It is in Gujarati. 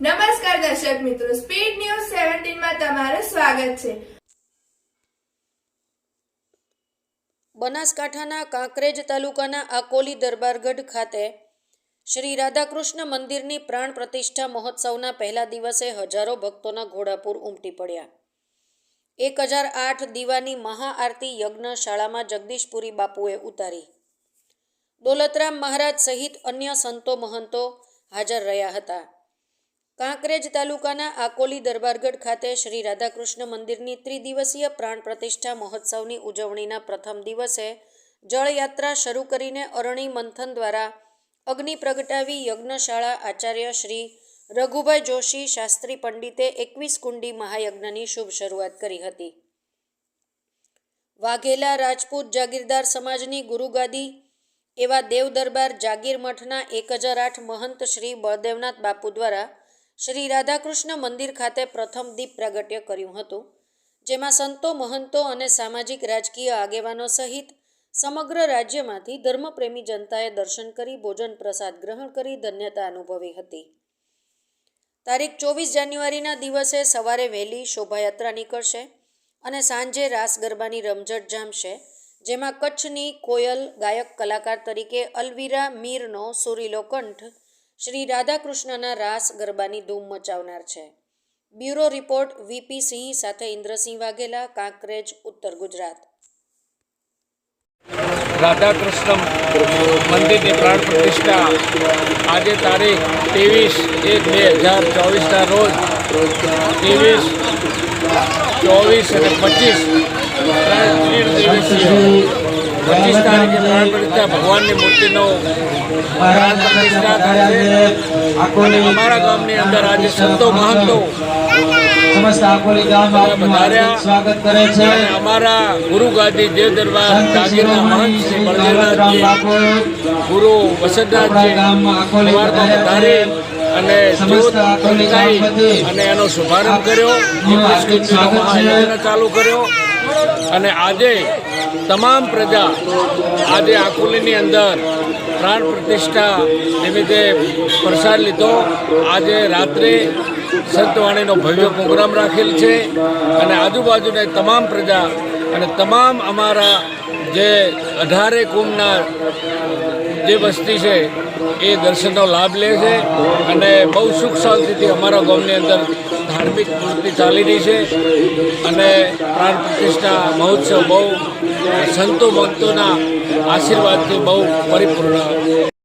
નમસ્કાર દર્શક મિત્રો સ્પીડ ન્યૂઝ સેવન્ટીનમાં તમારું સ્વાગત છે. બનાસકાંઠાના કાંકરેજ તાલુકાના આકોલી દરબારગઢ ખાતે શ્રી રાધાકૃષ્ણ મંદિરની પ્રાણ પ્રતિષ્ઠા મહોત્સવના પહેલા દિવસે હજારો ભક્તોના ઘોડાપુર ઉમટી પડ્યા. એક હજાર આઠ દીવાની મહાઆરતી યજ્ઞ શાળામાં જગદીશપુરી બાપુએ ઉતારી. દોલતરામ મહારાજ સહિત અન્ય સંતો મહંતો હાજર રહ્યા હતા. કાંકરેજ તાલુકાના આકોલી દરબારગઢ ખાતે શ્રી રાધાકૃષ્ણ મંદિરની ત્રિદિવસીય પ્રાણ પ્રતિષ્ઠા મહોત્સવની ઉજવણીના પ્રથમ દિવસે જળયાત્રા શરૂ કરીને અરણી મંથન દ્વારા અગ્નિ પ્રગટાવી યજ્ઞશાળા આચાર્ય શ્રી રઘુભાઈ જોશી, શાસ્ત્રી પંડિતે એકવીસ કુંડી મહાયજ્ઞની શુભ શરૂઆત કરી હતી. વાઘેલા રાજપૂત જાગીરદાર સમાજની ગુરુગાદી એવા દેવ દરબાર જાગીર મઠના એક હજાર આઠ મહંત શ્રી બળદેવનાથ બાપુ દ્વારા શ્રી રાધાકૃષ્ણ મંદિર ખાતે પ્રથમ દીપ પ્રાગટ્ય કર્યું હતું, જેમાં સંતો, મહંતો અને સામાજિક રાજકીય આગેવાનો સહિત સમગ્ર રાજ્યમાંથી ધર્મપ્રેમી જનતાએ દર્શન કરી ભોજન પ્રસાદ ગ્રહણ કરી ધન્યતા અનુભવી હતી. તારીખ ચોવીસ જાન્યુઆરીના દિવસે સવારે વહેલી શોભાયાત્રા નીકળશે અને સાંજે રાસ ગરબાની રમઝટ જામશે, જેમાં કચ્છની કોયલ ગાયક કલાકાર તરીકે અલવીરા મીરનો સુરીલો કંઠ શ્રી રાધાકૃષ્ણના રાસ ગરબાની ધૂમ મચાવનાર છે. બ્યુરો રિપોર્ટ, વીપી સિંહ સાથે ઇન્દ્રસિંહ વાઘેલા, કાંકરેજ, ઉત્તર ગુજરાત. રાધાકૃષ્ણ મંદિરની પ્રાણ પ્રતિષ્ઠા આજે તારીખ ત્રેવીસ એક બે હજાર ચોવીસના રોજ ત્રેવીસ, ચોવીસ અને પચીસ પચીસ તારીખે પ્રાણ પ્રતિષ્ઠા ભગવાનની મૂર્તિનો પ્રાણ પ્રતિષ્ઠા થશે અમારા ગામની અંદર આજે સંતો મહંતો સમસ્ત આકોલી ગામ આપનું હાર્દિક સ્વાગત કરે છે. અમારા ગુરુ ગાદી દેવ દરબાર મહંત શ્રી બળદેવનાથજી ગુરુ વસંતનાથજી ગામમાં આખોલી સવારમાં અને સમસ્ત આખોલી ગામ અને એનો શુભારંભ કર્યો. ચાલુ કર્યો. અને આજે તમામ પ્રજા આજે આકુલીની અંદર પ્રાણ પ્રતિષ્ઠા નિમિત્તે પ્રસાદ લીધો. આજે રાત્રે સંતવાણીનો ભવ્ય પ્રોગ્રામ રાખેલ છે અને આજુબાજુની તમામ પ્રજા અને તમામ અમારા જે અઢારે કુંભના જે વસ્તી છે એ દર્શનનો લાભ લે છે અને બહુ સુખ શાંતિથી અમારા ગામની અંદર ધાર્મિક પ્રવૃત્તિ ચાલી રહી છે અને પ્રાણ પ્રતિષ્ઠા મહોત્સવ બહુ સંતો ભક્તોના આશીર્વાદથી બહુ પરિપૂર્ણ.